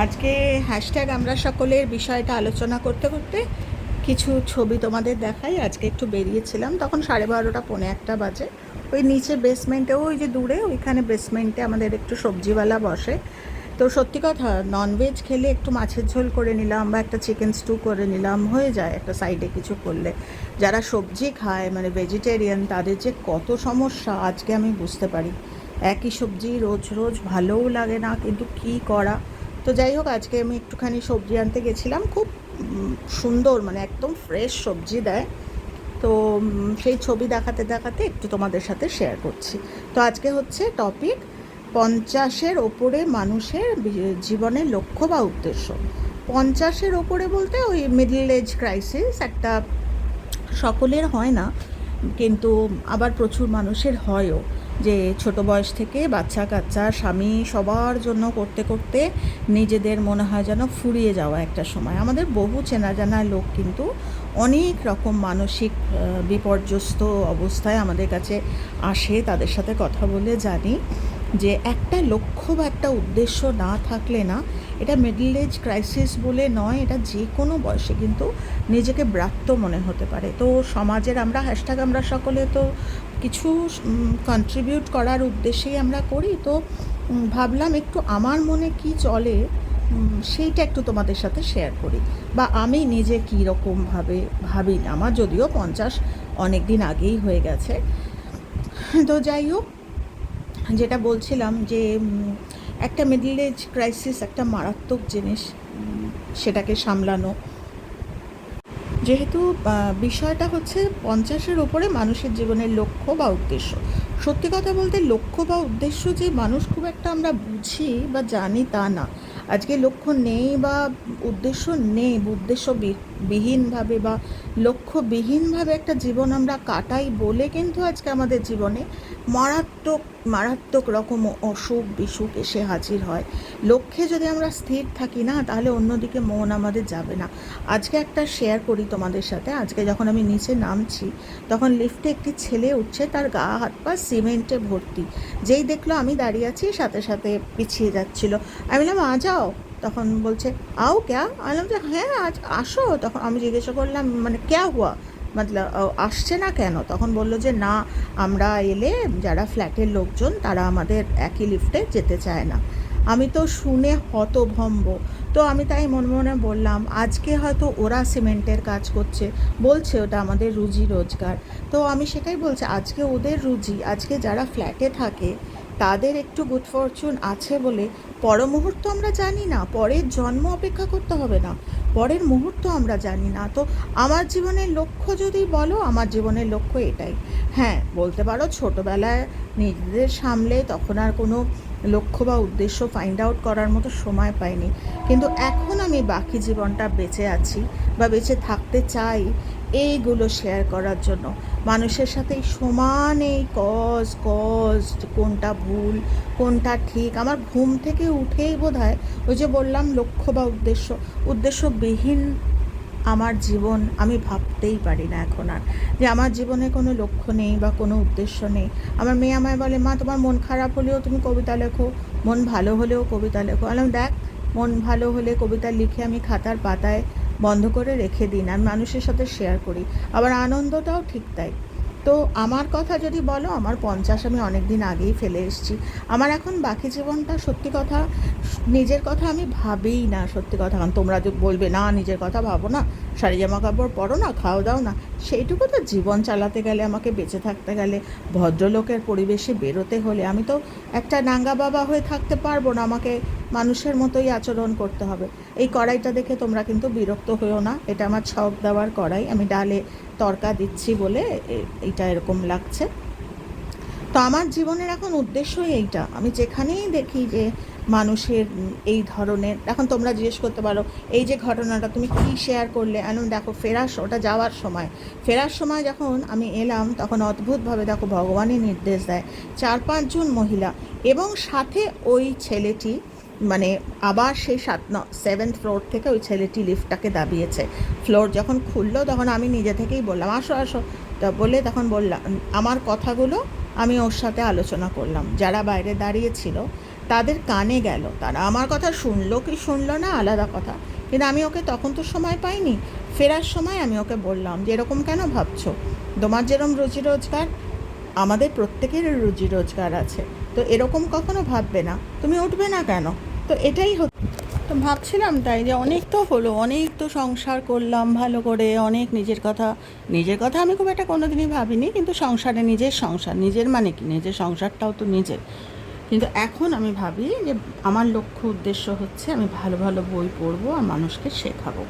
আজকে হ্যাশট্যাগ আমরা সকলের বিষয়টা আলোচনা করতে করতে কিছু ছবি তোমাদের দেখাই। আজকে একটু বেরিয়েছিলাম, তখন সাড়ে বারোটা, পৌনে একটা বাজে। ওই নিচে বেসমেন্টে ওই যে দূরে, ওইখানে বেসমেন্টে আমাদের একটু সবজিওয়ালা বসে। তো সত্যি কথা ননভেজ খেলে একটু মাছের ঝোল করে নিলাম বা একটা চিকেন স্টু করে নিলাম, হয়ে যায় একটা সাইডে কিছু করলে। যারা সবজি খায় মানে ভেজিটেরিয়ান তাদের যে কত সমস্যা, আজকে আমি বুঝতে পারি। একই সবজি রোজ রোজ ভালোও লাগে না, কিন্তু কি করা? তো যাই হোক, আজকে আমি একটুখানি সবজি আনতে গেছিলাম। খুব সুন্দর মানে একদম ফ্রেশ সবজি দেয়। তো সেই ছবি দেখাতে দেখাতে একটু তোমাদের সাথে শেয়ার করছি। তো আজকে হচ্ছে টপিক পঞ্চাশের ওপরে মানুষের জীবনের লক্ষ্য বা উদ্দেশ্য। পঞ্চাশের ওপরে বলতে ওই মিডল এজ ক্রাইসিস একটা সকলের হয় না, কিন্তু আবার প্রচুর মানুষের হয়ও। যে ছোট বয়স থেকে বাচ্চা, কাচ্চা, স্বামী সবার জন্য করতে করতে নিজেদের মনে হয় যেন ফুরিয়ে যাওয়া একটা সময়। আমাদের বহু চেনা জানা লোক কিন্তু অনেক রকম মানসিক বিপর্যস্ত অবস্থায় আমাদের কাছে আসে, তাদের সাথে কথা বলে জানি যে একটা লক্ষ্য বা একটা উদ্দেশ্য না থাকলে না এটা মিডল এজ ক্রাইসিস বলে নয়, এটা যে কোনো বয়সে কিন্তু নিজেকে ব্রাত্য মনে হতে পারে। তো সমাজের আমরা হ্যাশট্যাগ আমরা সকলে তো কিছু কন্ট্রিবিউট করার উদ্দেশ্যেই আমরা করি। তো ভাবলাম একটু আমার মনে কি চলে সেইটা একটু তোমাদের সাথে শেয়ার করি। বা আমি নিজে কী রকমভাবে ভাবি আমার যদিও পঞ্চাশ অনেক দিন আগেই হয়ে গেছে। তো যাই হোক, যেটা বলছিলাম যে একটা মিডল এজ ক্রাইসিস একটা মারাত্মক জিনিস সেটাকে সামলানো যেহেতু বিষয়টা হচ্ছে পঞ্চাশের ওপরে মানুষের জীবনের লক্ষ্য বা উদ্দেশ্য। সত্যি কথা বলতে লক্ষ্য বা উদ্দেশ্য যে মানুষ খুব একটা আমরা বুঝি বা জানি তা না। আজকে লক্ষ্য নেই বা উদ্দেশ্য নেই উদ্দেশ্য বিহীনভাবে বা লক্ষ্যবিহীনভাবে একটা জীবন আমরা কাটাই বলে কিন্তু আজকে আমাদের জীবনে মারাত্মক মারাত্মক রকম অসুখ বিসুখ এসে হাজির হয়। লক্ষ্যে যদি আমরা স্থির থাকি না, তাহলে অন্যদিকে মন আমাদের যাবে না। আজকে একটা শেয়ার করি তোমাদের সাথে। আজকে যখন আমি নিচে নামছি, তখন লিফটে একটি ছেলে উঠছে, তার গা, হাত পা সিমেন্টে ভর্তি। যেই দেখল আমি দাঁড়িয়ে আছি, সাথে সাথে পিছিয়ে যাচ্ছিল। আমি বললাম আ যাও? তখন বলছে, আও ক্যা? আমি বললাম যে হ্যাঁ আজ আসো। তখন আমি জিজ্ঞাসা করলাম মানে ক্যা হুয়া? মতলব আসছে না কেন? তখন বলল যে, না, আমরা এলে যারা ফ্ল্যাটের লোকজন, তারা আমাদের একই লিফটে যেতে চায় না। আমি তো শুনে হতভম্ব। তো আমি তাই মনে মনে বললাম, আজকে হয়তো ওরা সিমেন্টের কাজ করছে, বলছে ওটা আমাদের রুজি রোজগার। তো আমি সেটাই বলছি, আজকে ওদের রুজি, আজকে যারা ফ্ল্যাটে থাকে তাদের একটু গুড আছে বলে পরমুহূর্ত আমরা জানি না, পরের জন্ম অপেক্ষা করতে হবে না। পরের মুহূর্ত আমরা জানি না। তো আমার জীবনের লক্ষ্য যদি বলো, আমার জীবনের লক্ষ্য এটাই। হ্যাঁ বলতে পারো ছোটোবেলায় নিজেদের সামলে তখন আর কোনো লক্ষ্য বা উদ্দেশ্য ফাইন্ড আউট করার মতো সময় পাইনি। কিন্তু এখন আমি বাকি জীবনটা বেঁচে আছি বা বেঁচে থাকতে চাই এইগুলো শেয়ার করার জন্য। মানুষের সাথে সমান এই কজ কজ কোনটা ভুল, কোনটা ঠিক, আমার ঘুম থেকে উঠেই বোধ হয় ওই যে বললাম লক্ষ্য বা উদ্দেশ্য উদ্দেশ্য উদ্দেশ্যবিহীন আমার জীবন আমি ভাবতেই পারি না এখন আর। যে আমার জীবনে কোনো লক্ষ্য নেই বা কোনো উদ্দেশ্য নেই। আমার মেয়ে আমায় বলে, মা, তোমার মন খারাপ হলেও তুমি কবিতা লেখো, মন ভালো হলেও কবিতা লেখো। আলাম দেখ, মন ভালো হলে কবিতা লিখে আমি খাতার পাতায় বন্ধ করে রেখে দিন, আমি মানুষের সাথে শেয়ার করি। আবার আনন্দটাও ঠিক তাই। তো আমার কথা যদি বলো, আমার পঞ্চাশ আমি অনেক দিন আগেই ফেলে এসেছি। আমার এখন বাকি জীবনটা সত্যি কথা, নিজের কথা আমি ভাবেই না সত্যি কথা। কারণ তোমরা যদি বলবে, না, নিজের কথা ভাবো না, শাড়ি, জামা কাপড় পরো না, খাও দাও না। সেইটুকু তো জীবন চালাতে গেলে, আমাকে বেঁচে থাকতে গেলে, ভদ্রলোকের পরিবেশে বেরোতে হলে আমি তো একটা নাঙ্গা বাবা হয়ে থাকতে পারব না। আমাকে মানুষের মতোই আচরণ করতে হবে। এই কড়াইটা দেখে তোমরা কিন্তু বিরক্ত হয়েও না। এটা আমার ছক দেওয়ার কড়াই। আমি ডালে তরকা দিচ্ছি বলে এ- এইটা এরকম লাগছে। তো আমার জীবনের এখন উদ্দেশ্যই এইটা। আমি যেখানেই দেখি যে মানুষের এই ধরনের। এখন তোমরা জিজ্ঞেস করতে পারো, এই যে ঘটনাটা তুমি কী শেয়ার করলে? এখন দেখো, ফেরার ওটা যাওয়ার সময়। ফেরার সময় যখন আমি এলাম, তখন অদ্ভুতভাবে দেখো, ভগবানই নির্দেশ দেয়। চার পাঁচজন মহিলা এবং সাথে ওই ছেলেটি মানে আবার সেই সাত ন সেভেন্থ ফ্লোর থেকে ওই ছেলেটি লিফটটাকে দাবিয়েছে। ফ্লোর যখন খুললো, তখন আমি নিজে থেকেই বললাম, আসো আসো। তা বলে তখন বললাম, আমার কথাগুলো আমি ওর সাথে আলোচনা করলাম। যারা বাইরে দাঁড়িয়েছিল তাদের কানে গেল। তারা আমার কথা শুনলো কি শুনলো না আলাদা কথা। কিন্তু আমি ওকে তখন তো সময় পাইনি। ফেরার সময় আমি ওকে বললাম যে, এরকম কেন ভাবছ? তোমার যেরকম রুজি রোজগার, আমাদের প্রত্যেকের রুজি রোজগার আছে। তো এরকম কখনো ভাববে না। তুমি উঠবে না কেন? তো এটাই তো ভাবছিলাম তাই যে, অনেক তো হলো, অনেক তো সংসার করলাম ভালো করে, অনেক নিজের কথা। নিজের কথা আমি খুব একটা কোনোদিনই ভাবিনি, কিন্তু সংসারে নিজের সংসার, নিজের মানে কি? নিজের সংসারটাও তো নিজের। কিন্তু এখন আমি ভাবি যে আমার লক্ষ্য উদ্দেশ্য হচ্ছে আমি ভালো ভালো বই পড়ব আর মানুষকে শেখাবো।